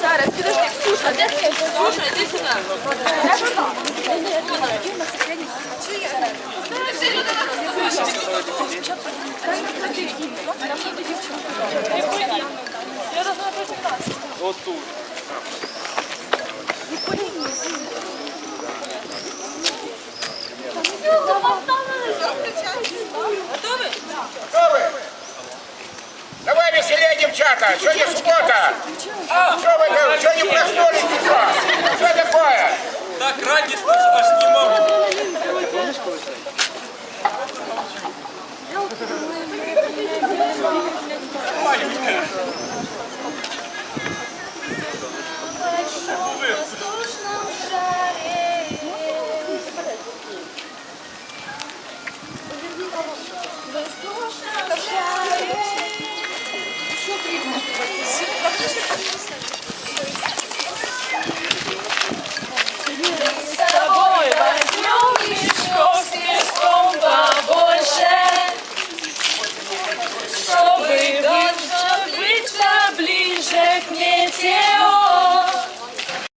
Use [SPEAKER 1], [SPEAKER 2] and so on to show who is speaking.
[SPEAKER 1] Зараз, підожди, Ксюша, де ти? Ксюша, іди сюди.
[SPEAKER 2] Хто ви? Давай веселее, девчата,
[SPEAKER 3] субота. Що ви, вы, Спасибо.